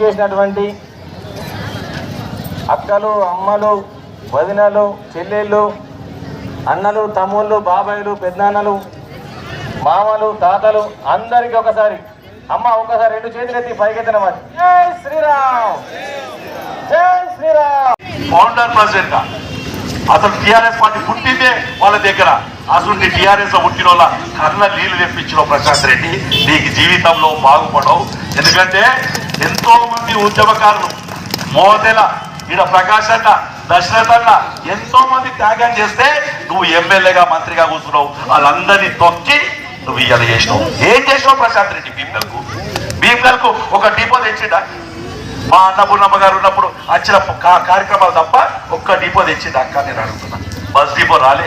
చేసినటువంటి అక్కలు అమ్మలు వదినలు చెల్లెళ్ళు అన్నలు తమ్ముళ్ళు బాబాయిలు పెద్దన్నలు మామలు తాతలు అందరికి ఒకసారి అమ్మ ఒకసారి రెండు చేతులెత్తి పైకెత్తిన మరి జై శ్రీరామ్! జై శ్రీరామ్! ఫౌండర్ ప్రెసిడెంట్ అసలు టిఆర్ఎస్ పార్టీ పుట్టిందే వాళ్ళ దగ్గర. అసలు నీ టిఆర్ఎస్ పుట్టిన వాళ్ళ కళ్ళ నీళ్ళు తెప్పించిన ప్రశాంత్ రెడ్డి నీకు జీవితంలో బాగుపడవు. ఎందుకంటే ఎంతో మంది ఉద్యమకారులు మోదెల ఈడ ప్రకాష్ అన్న దశరథ్ అన్న ఎంతో మంది త్యాగం చేస్తే నువ్వు ఎమ్మెల్యేగా మంత్రిగా కూర్చున్నావు. వాళ్ళందరినీ తొక్కి నువ్వు ఇయ్యాల చేసినావు. ఏం చేసినావు ప్రశాంత్ రెడ్డి భీమ్గల్కు భీమ్గల్కు ఒక డిపో తెచ్చిండా? మా అన్నపూర్ణమ్మ గారు ఉన్నప్పుడు వచ్చిన కార్యక్రమాలు తప్ప ఒక్క డిపో తెచ్చింది అక్క నేను అడుగుతున్నా బస్ డిపో రాలే.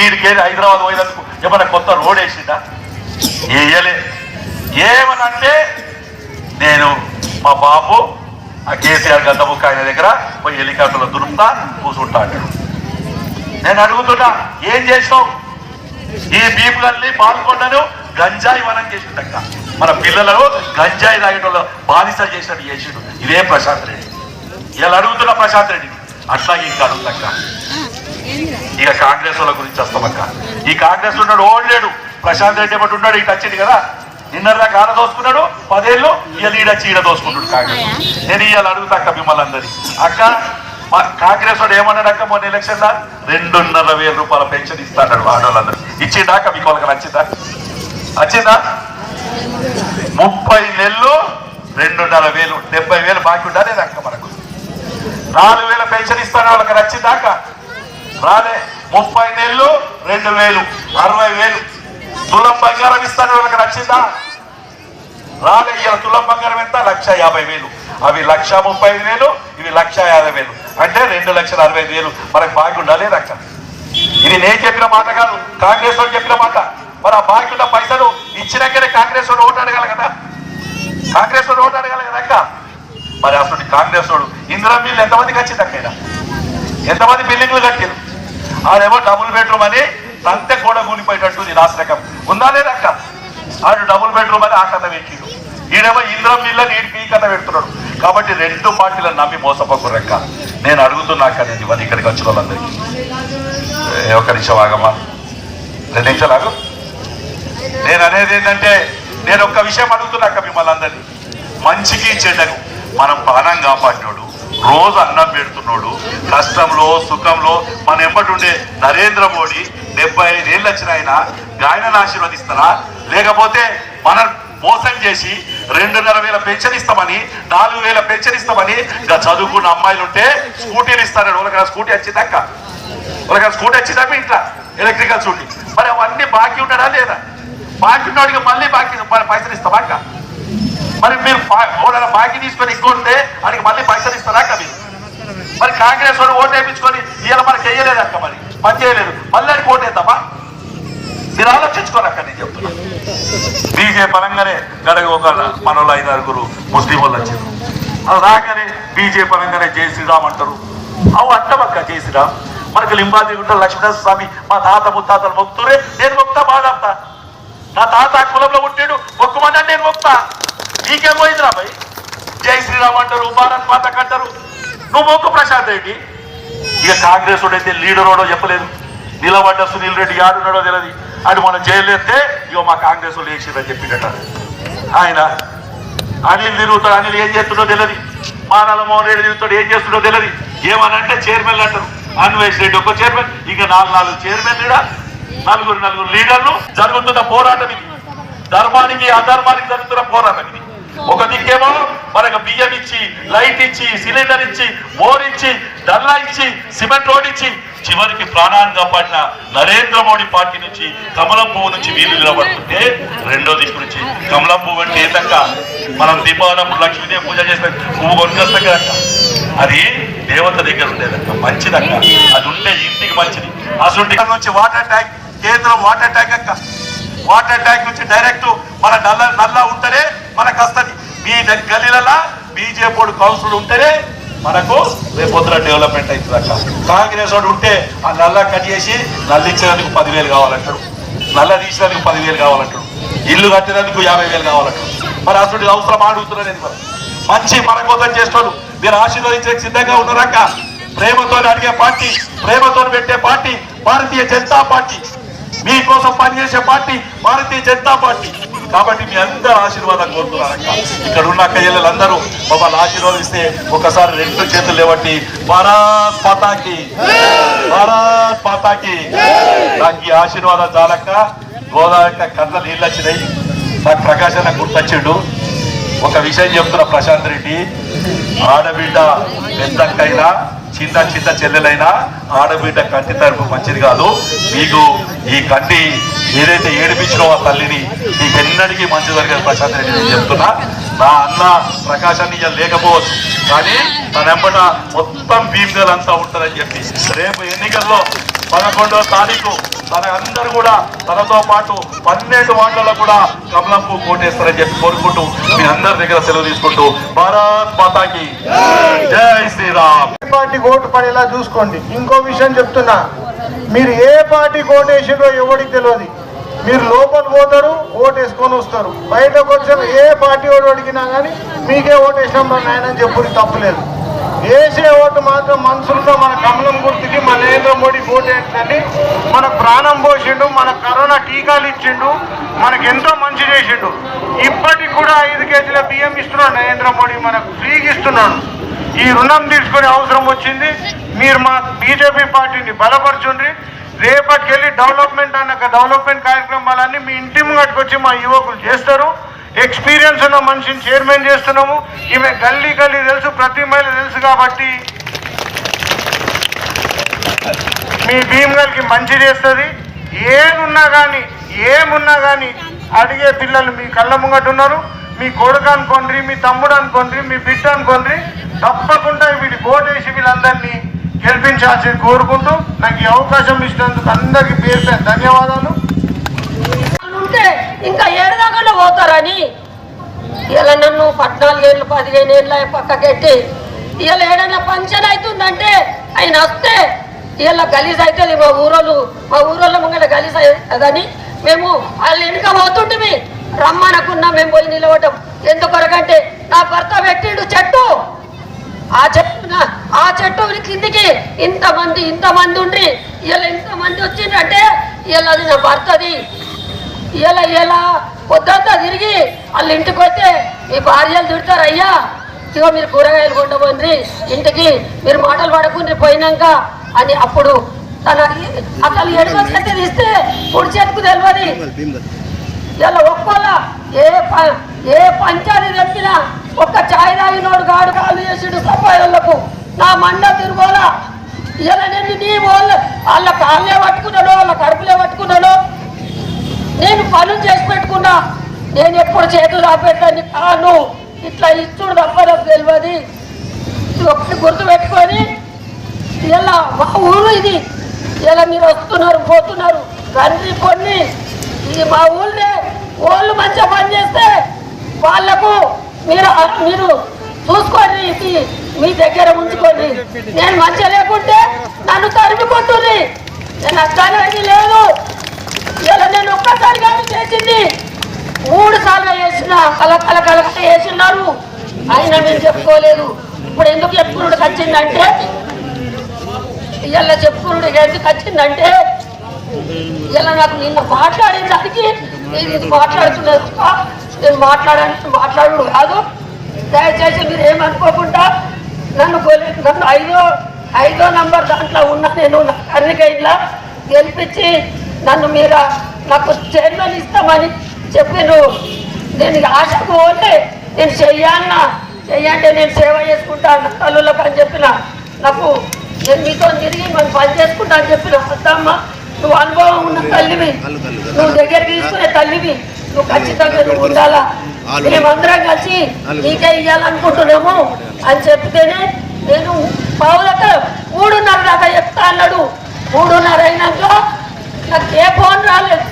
ఈడికేది హైదరాబాద్ పోయినందుకు ఏమైనా కొత్త రోడ్ వేసిందా వేయలే ఏమనంటే నేను మా బాబు ఆ కేసీఆర్ గద్దముక్క ఆయన దగ్గర పోయి హెలికాప్టర్లో దురుపుతా కూర్చుంటా అంటాడు. నేను అడుగుతున్నా ఏం చేసినావు? ఈ భీములన్నీ పాల్గొండను గంజాయి వనం చేసిందక్క. మన పిల్లలను గంజాయి తాగేటోళ్ళు బాధిస చేసినట్టు చేసిండు. ఇదే ప్రశాంత్ రెడ్డి. ఇలా అడుగుతున్న ప్రశాంత్ రెడ్డి. అట్లాగే ఇంకా అడుగుతక్క ఇక కాంగ్రెస్ వాళ్ళ గురించి వస్తామక్క. ఈ కాంగ్రెస్ ఉన్నాడు ఓడలేడు. ప్రశాంత్ రెడ్డి ఒకటి ఉన్నాడు ఇటు వచ్చింది కదా? నిన్నరా కాడ దోసుకున్నాడు పదేళ్ళు ఈడొచ్చి ఈడ దోసుకుంటాడు కాంగ్రెస్ నేను ఇవాళ అడుగుతాక్క మిమ్మల్ని అందరి అక్క మా కాంగ్రెస్ వాడు ఏమన్నాడు అక్క మొన్న ఎలక్షన్ లా రెండున్నర వేల రూపాయల పెన్షన్ ఇస్తాడు ఆడవాళ్ళందరూ ఇచ్చిందాక మీకు వాళ్ళకి నచ్చిందా వచ్చిందా? ముప్పై నెలలు రెండున్నర వేలు డెబ్బై వేలు బాకీ ఉందా లేదా అక్క మనకు? నాలుగు వేల పెన్షన్ ఇస్తాను వాళ్ళకి నచ్చిందాక రాలే. ముప్పై నెలలు రెండు వేలు అరవై వేలు. తులం బంగారం ఇస్తాను వాళ్ళకి నచ్చిందా? రాలే ఇవాళ తులం బంగారం ఎంత? లక్ష యాభై వేలు. అవి లక్ష ముప్పై ఐదు వేలు ఇవి లక్ష యాభై వేలు. అంటే రెండు లక్షల అరవై ఐదు వేలు. మనకి బాకీ ఉండాలి ఇది నేను చెప్పిన మాట కాదు కాంగ్రెస్ వాళ్ళు చెప్పిన మాట. మరి ఆ బాకీ పైసలు ఇచ్చినాకనే కాంగ్రెస్ వాడు ఓటు అడగాలి కదా? కాంగ్రెస్ వాడు ఓటు అడగాలి కదా అక్క మరి అసలు కాంగ్రెస్ వాడు ఇందిరా బిల్లు ఎంతమందికి వచ్చింది అక్క ఎంతమంది బిల్డింగ్లు కట్టారు అదేమో డబుల్ బెడ్రూమ్ అని తంతె గోడ కూలిపోయేటట్టు ఇది నాశనకం. ఉందా లేదా అక్క? ఆడు డబుల్ బెడ్రూమ్ అని ఆ కథ పెట్టిడు. ఈడేమో ఇంద్రం ఇళ్ళని ఈడికి ఈ కథ పెడుతున్నాడు. కాబట్టి రెండు పార్టీలను నమ్మి మోసపోకురక్క నేను అడుగుతున్నా అక్క నేను ఇవన్నీ ఇక్కడికి వచ్చిన వాళ్ళందరికీ. ఒక ఒక్క నిమిషం ఆగమ్మా. రెండు నిమిషాలు ఆగు. నేను అనేది ఏంటంటే నేను ఒక్క విషయం అడుగుతున్నాక మిమ్మల్ని అందరినీ. మంచికి చెడ్డకు మనం ప్రాణం కాపాడినోడు రోజు అన్నం పెడుతున్నాడు కష్టంలో సుఖంలో మన ఎంబటి ఉండే నరేంద్ర మోడీ డెబ్బై ఐదేళ్ళు వచ్చిన ఆయన గాయనను ఆశీర్వదిస్తారా? లేకపోతే మన మోసం చేసి రెండున్నర వేల పెన్షన్ ఇస్తామని నాలుగు వేల పెన్షన్ ఇస్తామని ఇంకా చదువుకున్న అమ్మాయిలు ఉంటే స్కూటీలు ఇస్తారని వాళ్ళకి స్కూటీ వచ్చిందక్క వాళ్ళకి స్కూటీ వచ్చిందా ఇంట్లో? Electrical scooty. మరి అవన్నీ బాకీ ఉన్నాడా లేదా? బాకీ ఉన్నవాడికి మళ్ళీ బాకీ మరి పైసలు ఇస్తామా అక్క? మరి మీరు బా- బాకీ తీసుకొని ఎక్కువ ఉంటే వాడికి మళ్ళీ పైసలు ఇస్తారా అక్క మీరు? మరి కాంగ్రెస్ వాడు ఓటు వేయించుకొని ఇవాళ మనకి వేయలేదక్క మరి? పని చేయలేదు మళ్ళీ కోటే తప్ప మీరు ఆలోచించుకోరు అక్క నేను చెప్తున్నాను బీజే పరంగానే గడగ ఒక మనలో ఐదు ఆరుగురు ముస్లిం వాళ్ళు వచ్చారు. అది రాగానే బీజే పరంగానే జై శ్రీరామ్ అంటారు. అవు అంటామక్క జై శ్రీరామ్. మనకి లింబాది గుంట లక్ష్మణ స్వామి మా తాత ముత్తాతలు మొక్కుతురే నేను మొక్తా బాగా నా తాత కులంలో పుట్టాడు మొక్కుమన్నా నేను మొక్తా. నీకేం పోయిందిరా భయ్? జై శ్రీరామ్ అంటారు భారత్ మాత అంటారు. నువ్వు మొక్కు ప్రశాంత్ రెడ్డి. ఇక కాంగ్రెస్ అయితే లీడర్ ఓడో చెప్పలేదు. నిలబడ్డ సునీల్ రెడ్డి ఆడున్నాడో తెలియదు అది మనం చేయలేస్తే ఎత్తే ఇగో మా కాంగ్రెస్ వాళ్ళు వేసిరని చెప్పిండట ఆయన అనిల్ తిరుగుతాడు అనిల్ ఏం చేస్తుండో తెలియదు మానాల మోహన్ రెడ్డి తిరుగుతాడు ఏం చేస్తుండో తెలియదు ఏమనంటే చైర్మన్లు అంటారు. అన్వేష్ రెడ్డి ఒక్క చైర్మన్ ఇంకా నాలుగు నాలుగు చైర్మన్ లీడర్ నలుగురు నలుగురు లీడర్లు. జరుగుతున్న పోరాటం ఇది. ధర్మానికి అధర్మానికి జరుగుతున్న పోరాటం ఇది. ఒక దిక్కేమో మనకు బియ్యం ఇచ్చి లైట్ ఇచ్చి సిలిండర్ ఇచ్చి మోర్ ఇచ్చి డల్లా ఇచ్చి సిమెంట్ రోడ్ ఇచ్చి చివరికి ప్రాణాన్ని కాపాడిన నరేంద్ర మోడీ పార్టీ నుంచి కమలం పువ్వు నుంచి వీలు నిలబడుతుంటే రెండో దిక్కు నుంచి కమలం పువ్వు అంటే ఏంటంట మనం దీపావళప్పుడు లక్ష్మీదేవి పూజ చేసిన పువ్వు కొనుకొస్తాం కదక్క? అది దేవత దగ్గర ఉండేదక్క మంచిదక్క. అది ఉంటే ఇంటికి మంచిది. అసలు నుంచి వాటర్ ట్యాంక్ కేంద్రం వాటర్ ట్యాంక్ అక్క. వాటర్ ట్యాంక్ నుంచి డైరెక్ట్ మన నల్ల నల్ల ఉంటుంది మీ గలీలలో బీజేపీ కౌన్సిల్ ఉంటేనే మనకు రేపు డెవలప్మెంట్ అవుతుంది అక్క. కాంగ్రెస్ వాడు ఉంటే ఆ నల్ల కట్ చేసి నల్ల పదివేలు కావాలంటాడు. నల్ల తీసినందుకు పదివేలు కావాలంటాడు. ఇల్లు కట్టినందుకు యాభై వేలు కావాలంటాడు. మరి అసలు అవసరం ఆడుగుతున్నాడు మరి? మంచి మన కోసం చేస్తాడు. మీరు ఆశీర్వదించే సిద్ధంగా ఉన్నారక్క ప్రేమతో అడిగే పార్టీ ప్రేమతో పెట్టే పార్టీ భారతీయ జనతా పార్టీ. మీకోసం పనిచేసే పార్టీ భారతీయ జనతా పార్టీ. కాబట్టి మీ అందరూ ఆశీర్వాదం కోరుతున్నారక్క ఇక్కడ ఉన్న అక్క మమ్మల్ని ఆశీర్వదిస్తే ఒకసారి రెండు చేతులు లేవట్టి భారత్ మాతాకి. భారత్ మాతాకి. నాకు ఈ ఆశీర్వాదం చాలక్క. గోదావరి కళ్ళ నీళ్ళు వచ్చినాయి నాకు ప్రకాశ్ అన్న గుర్తొచ్చిండు. ఒక విషయం చెప్తున్న ప్రశాంత్ రెడ్డి. ఆడబిడ్డ పెద్దక్కైనా చిన్న చిన్న చెల్లెలైనా ఆడబిడ్డ కంటి తరపు మంచిది కాదు. మీకు ఈ కంటి ఏదైతే ఏడిపించినో ఆ తల్లిని మీకు మంచి జరగదు ప్రశాంత్ రెడ్డి నేను చెప్తున్నా. నా అన్న ప్రకాశాన్ని లేకపోవచ్చు. కానీ తన ఎంబట మొత్తం భీమిదలు అంతా ఉంటుందని చెప్పి రేపు ఎన్నికల్లో పదకొండవ తారీఖు తన అందరూ కూడా తనతో పాటు పన్నెండు వార్డులలో కూడా కమలంపు కోటేస్తారని చెప్పి కోరుకుంటూ మీ అందరి దగ్గర సెలవు తీసుకుంటూ భారత్ మాతాకి జై శ్రీరామ్. ఏ ఓటు పడేలా చూసుకోండి. ఇంకో విషయం చెప్తున్నా. మీరు ఏ పార్టీ ఓటు ఎవరికి తెలియదు. మీరు లోపల పోతారు ఓటు వేసుకొని వస్తారు. బయటకు వచ్చిన ఏ పార్టీ ఓటు అడిగినా కానీ మీకే ఓటు వేసినాం మా నాయన చెప్పుడు తప్పులేదు వేసే ఓటు మాత్రం మనుషులతో మన కమలం గుర్తుకి మన నరేంద్ర మోడీ ఓటు వేసిందని మన ప్రాణం పోసిండు మన కరోనా టీకాలు ఇచ్చిండు మనకు ఎంతో మంచి చేసిండు. ఇప్పటికి కూడా ఐదు కేజీల బియ్యం ఇస్తున్నాడు నరేంద్ర మోడీ మనకు ఫ్రీగా ఇస్తున్నాడు. ఈ రుణం తీసుకునే అవసరం వచ్చింది. మీరు మా బీజేపీ పార్టీని బలపరచుండ్రి. రేపటికెళ్ళి డెవలప్మెంట్ అన్న డెవలప్మెంట్ కార్యక్రమాలన్నీ మీ ఇంటి ముంగట్టుకొచ్చి మా యువకులు చేస్తారు. ఎక్స్పీరియన్స్ ఉన్న మనిషిని చైర్మన్ చేస్తున్నాము. ఈమె గల్లీ గల్లీ తెలుసు ప్రతి మహిళ తెలుసు కాబట్టి మీ భీమ్గల్కి మంచి చేస్తుంది. ఏమున్నా కానీ ఏమున్నా కానీ అడిగే పిల్లలు మీ కళ్ళ ముంగట ఉన్నారు. మీ కొడుకు అనుకోండి మీ తమ్ముడు అనుకోండి మీ బిడ్డ అనుకోండి తప్పకుండా వీడి ఓటేసి వీళ్ళందరినీ గెలిపించాల్సింది కోరుకుంటూ నాకు ఈ అవకాశం ఇచ్చినందుకు అందరికీ పేరు ధన్యవాదాలు. ఉంటే ఇంకా ఏడదాకా పోతారని. ఇలా నన్ను పద్నాలుగు ఏళ్ళు పదిహేను ఏళ్ళ పక్కకెట్టి ఇలా ఏడైనా ఫంక్షన్ అవుతుందంటే ఆయన వస్తే ఇలా గలీజ్ అవుతుంది మా ఊరోళ్ళు. మా ఊరోళ్ళ ముంగట గలీజ్ అవుతుందని మేము వాళ్ళు వెనుక పోతుంటే రమ్మనకున్నా మేము పోయి నిలవటం ఎందుకొరకంటే నా భర్త పెట్టిండు చెట్టు ఆ చెట్టు నా- ఆ చెట్టు కిందికి ఇంతమంది ఇంతమంది ఉండి ఇలా ఇంతమంది వచ్చిందంటే ఇలా అది నా భర్తది ఇలా ఇలా పొద్దంతా తిరిగి వాళ్ళ ఇంటికి వస్తే మీ భార్యలు తిడతారు అయ్యా ఇగో మీరు కూరగాయలు కొండపోండి ఇంటికి మీరు మాటలు పడకుండా పోయినాక అని అప్పుడు తన అసలు ఎడుగో చేతి తీస్తే పొడి చేతికి తెలియదు ఇలా ఒక్కోలా ఏ ప- ఏ పంచాన్ని తెప్పినా ఒక్క ఛాయ్ తాగినోడు గాడు కాలు చేసిండు సఫాయిలకు. నా మండ తిరుగోలా ఇలా నేను నీ వాళ్ళ వాళ్ళ కాళ్ళే పట్టుకున్నాడు వాళ్ళ కడుపులే పట్టుకున్నాడు. నేను పనులు చేసి పెట్టుకున్నా. నేను ఎప్పుడు చేతులు రాపెట్టాను కాను. ఇట్లా ఇచ్చుడు తప్ప నాకు తెలియదు. ఒకటి గుర్తు పెట్టుకొని ఇలా మా ఊరు ఇది. ఇలా మీరు వస్తున్నారు పోతున్నారు తండ్రి కొన్ని. ఇది మా ఊళ్ళే. వాళ్ళు మంచిగా పని చేస్తే వాళ్ళకు మీరు మీరు చూసుకోండి ఇది. మీ దగ్గర ఉంచుకోండి నేను మంచిగా లేకుంటే నన్ను తరిమి కొట్టుర్రి నేను అర్థానికి లేదు. ఇలా నేను ఒక్కసారి కాదు చేసింది. మూడు సార్లు వేసిన కలకల కలకట వేసినారు అయినా నేను చెప్పుకోలేదు. ఇప్పుడు ఎందుకు చెప్పుకున్నాడు వచ్చిందంటే ఇలా చెప్పుకున్నాడు ఎందుకు వచ్చిందంటే ఇలా నాకు నిన్న మాట్లాడిన ఇది మాట్లాడుతున్నది నేను మాట్లాడడానికి మాట్లాడు కాదు. దయచేసి మీరు ఏమనుకోకుండా నన్ను నన్ను ఐదో ఐదో నంబర్ దాంట్లో ఉన్న నేను కర్రికైన్లా గెలిపించి నన్ను మీరు నాకు చైర్మన్ ఇస్తామని చెప్పిను. నేను ఆశకు పోతే నేను చెయ్యాలన్నా చెయ్యంటే నేను సేవ చేసుకుంటాను తల్లులకు అని చెప్పిన. నాకు నేను మీతో తిరిగి మనం పని చేసుకుంటా అని చెప్పిన. వద్దమ్మా నువ్వు అనుభవం ఉన్న తల్లివి. నువ్వు దగ్గరికి తీసుకునే తల్లివి. నువ్వు ఖచ్చితంగా నువ్వు ఉండాలా? మేమందరం కలిసి నీకే ఇవ్వాలనుకుంటున్నాము అని చెప్తేనే నేను పావు మూడున్నర దాకా చెప్తా అన్నాడు. మూడున్నర అయినాక నాకు ఏ ఫోన్ రాలేదు.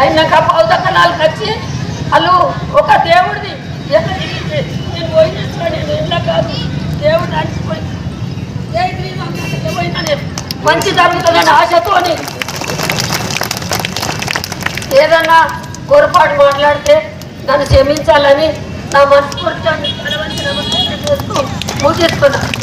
అయినాక పావు దాకా నాలుగు వచ్చి వాళ్ళు ఒక దేవుడిది నేను పోయిన నేను ఇంట్లో కాదు? దేవుడు పోయినా నేను. మంచి జరుగుతుందని ఆశతోని. ఏదన్నా పొరపాటు మాట్లాడితే నన్ను క్షమించాలని నా మనస్ఫూర్తి ముగిస్తున్నాను